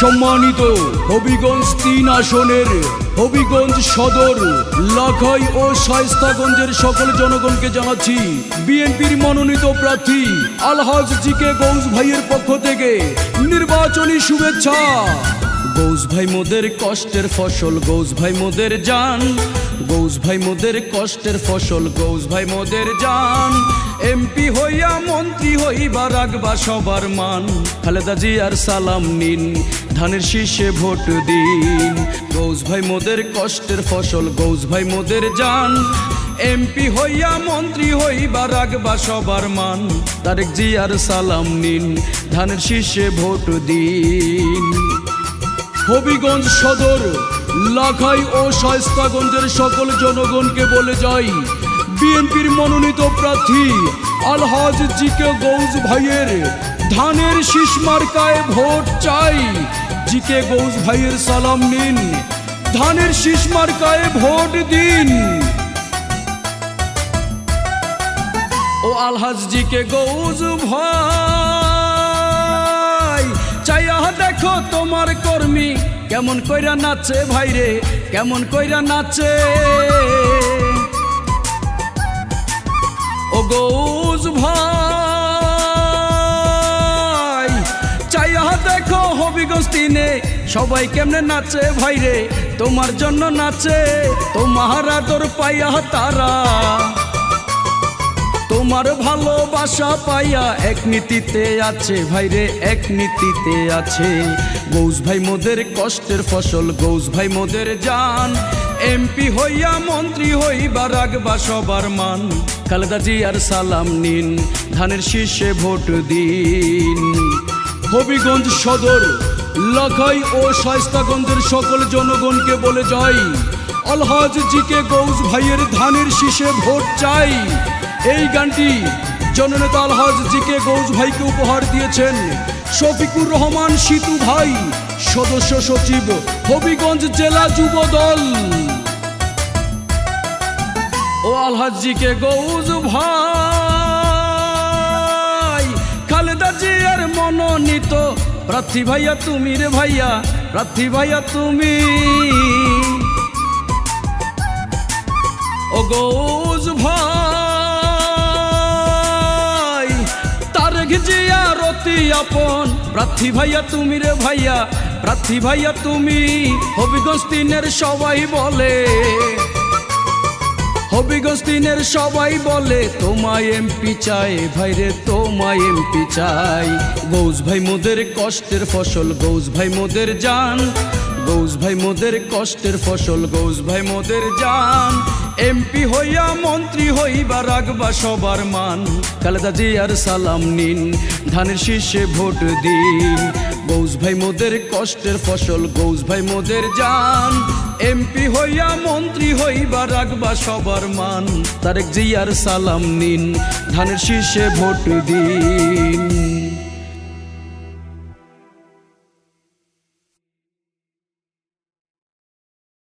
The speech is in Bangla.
সম্মানিত হবিগঞ্জ তিন আসনের হবিগঞ্জ সদর, লাখাই ও শায়স্তাগঞ্জের সকল জনগণকে জানাচ্ছি, বিএনপির মনোনীত প্রার্থী আলহাজ জি কে গৌস ভাইয়ের পক্ষ থেকে নির্বাচনী শুভেচ্ছা। গৌস ভাই মোদের কষ্টের ফসল, গৌস ভাই মোদের যান গৌস ভাই মোদের কষ্টের ফসল, গৌস ভাই মোদের জান। এমপি হইয়া মন্ত্রী হইবা রাখবা সবার মান। খালেদা জিয়ার সালাম নিন, ধানের শীষে ভোট দিন। গৌস ভাই মোদের কষ্টের ফসল, গৌস ভাই মোদের যান এমপি হইয়া মন্ত্রী হইবা রাখবা সবার মান। তারেক জিয়ার সালাম নিন, ধানের শীষে ভোট দিন। হবিগঞ্জ সদর, লাখাই ও শায়স্তাগঞ্জের সকল জনগণকে বলে যাই বিএনপির মনোনীত প্রার্থী আলহাজ জিকে গৌজ ভাইয়ের ধানের শীষ মার্কায় ভোট চাই। জিকে গৌজ ভাইয়ের সালাম নিন, ধানের শীষ মার্কায় ভোট দিন। ও আলহাজ জিকে গৌজ ভাই, চাইয়া দেখো তোমার কর্মী কেমন কইরা নাচে ভাইরে, কেমন কইরা নাচে। গৌজ ভাই। চাইয়া দেখো হবিগঞ্জ তিনে সবাই কেমনে নাচে ভাই রে? তোমার জন্য নাচে, তোমার আদর পাইয়া তারা। তোমার ভালোবাসা পাইয়া এক নীতিতে আছে। ভাইরে এক নীতিতে আছে। গৌস ভাই মোদের কষ্টের ফসল, গৌস ভাই মোদের যান এমপি হইয়া মন্ত্রী হইবা রাখবা সবার মান। খালেদা জিয়ার সালাম নিন, ধানের শীর্ষে ভোট দিন। হবিগঞ্জ সদর, লাখাই ও শায়স্তাগঞ্জের সকল জনগণকে বলে যাই আলহাজ জিকে গৌস ভাইয়ের ধানের শীষে ভোট চাই। এই গানটি জননেতা আলহাজ জিকে গৌজ ভাইকে উপহার দিয়েছেন। শফিকুর রহমান সিতু ভাই, সদস্য সচিব হবিগঞ্জ জেলা যুব দল। ও আলহাজ জিকে গৌস ভাই, খালেদা জিয়ার মনোনীত প্রার্থী ভাইয়া তুমি রে ভাইয়া, প্রার্থী ভাইয়া তুমি। ও গৌজ জিয়া আপন। প্রার্থী ভাইয়া তুমি রে ভাইয়া, প্রার্থী ভাইয়া তুমি। হবিগঞ্জ তিনের সবাই বলে, হবিগঞ্জ তিনের সবাই বলে, তোমায় এমপি চাই ভাইরে তোমায় এমপি চাই। গৌস ভাই মোদের কষ্টের ফসল গৌস ভাই মোদের জান। গৌস ভাই মোদের কষ্টের ফসল গৌস ভাই মোদের জান। এমপি হইয়া মন্ত্রী হইবা রাখবা সবার মান। খালেদা জিয়ার সালাম নিন, ধানের শীর্ষে ভোট দিন। গৌস ভাই মোদের কষ্টের ফসল, গৌস ভাই মোদের যান এমপি হইয়া মন্ত্রী হইবা রাখবা সবার মান। তারেক জিয়ার সালাম নিন, ধানের শীর্ষে ভোট দিন।